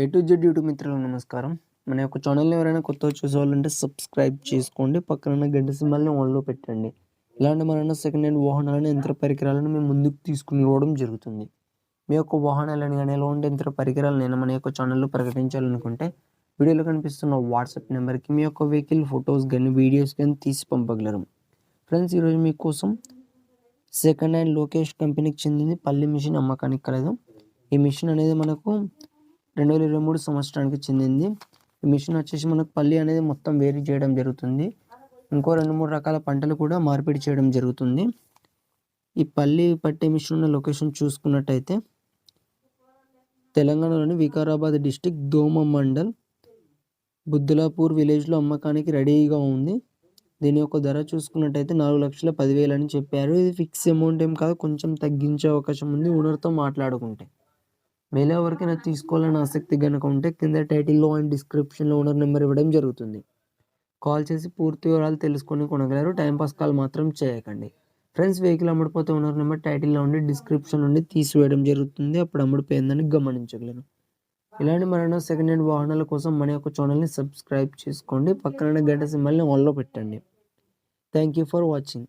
A to Z YouTube మిత్రులకు నమస్కారం. మన యొక్క ఛానల్ని ఎవరైనా కొత్తగా చూసేవాళ్ళంటే సబ్స్క్రైబ్ చేసుకోండి. పక్కన గంట సింబల్ని ఆన్లో పెట్టండి. ఇలాంటి మన సెకండ్ హ్యాండ్ వాహనాలను యంత్ర పరికరాలను మేము ముందుకు తీసుకుని రావడం జరుగుతుంది. మీ యొక్క వాహనాలను కానీ ఎలాంటి యంత్ర పరికరాలను మన యొక్క ఛానల్లో ప్రకటించాలనుకుంటే వీడియోలో కనిపిస్తున్న వాట్సాప్ నెంబర్కి మీ యొక్క వెహికల్ ఫొటోస్ కానీ వీడియోస్ కానీ తీసి పంపగలరు. ఫ్రెండ్స్ ఈరోజు మీకోసం సెకండ్ హ్యాండ్ లోకేష్ కంపెనీకి చెందింది పల్లి మిషన్ అమ్మకానికి కలదు. ఈ మిషన్ అనేది మనకు రెండు వేల ఇరవై మూడు సంవత్సరానికి చెందింది. ఈ మిషన్ వచ్చేసి మనకు పల్లి అనేది మొత్తం వేరీ చేయడం జరుగుతుంది. ఇంకో రెండు మూడు రకాల పంటలు కూడా మార్పిడి చేయడం జరుగుతుంది. ఈ పల్లి పట్టే మిషన్ ఉన్న లొకేషన్ చూసుకున్నట్టయితే తెలంగాణలోని వికారాబాద్ డిస్టిక్ దోమ మండల్ బుద్ధులాపూర్ విలేజ్లో అమ్మకానికి రెడీగా ఉంది. దీని యొక్క ధర చూసుకున్నట్టయితే నాలుగు లక్షల పదివేలు అని చెప్పారు. ఇది ఫిక్స్ అమౌంట్ ఏం కాదు కొంచెం తగ్గించే అవకాశం ఉంది. ఓనర్తో మాట్లాడుకుంటే. మీలో ఎవరికైనా తీసుకోవాలని ఆసక్తి కనుక ఉంటే కింద టైటిల్లో అండ్ డిస్క్రిప్షన్లో ఓనర్ నెంబర్ ఇవ్వడం జరుగుతుంది. కాల్ చేసి పూర్తి వివరాలు తెలుసుకొని కొనగలరు. టైంపాస్ కాల్ మాత్రం చేయకండి. ఫ్రెండ్స్ వెహికల్ అమ్ముడిపోతే ఓనర్ నెంబర్ టైటిల్లో ఉండి డిస్క్రిప్షన్ నుండి తీసివేయడం జరుగుతుంది. అప్పుడు అమ్ముడిపోయిందని గమనించగలరు ఇలాంటి మరెన్నో సెకండ్ హ్యాండ్ వాహనాల కోసం మన యొక్క ఛానల్ని సబ్స్క్రైబ్ చేసుకోండి. పక్కన గంట సింబల్ని ఆన్లో పెట్టండి. Thank you for watching.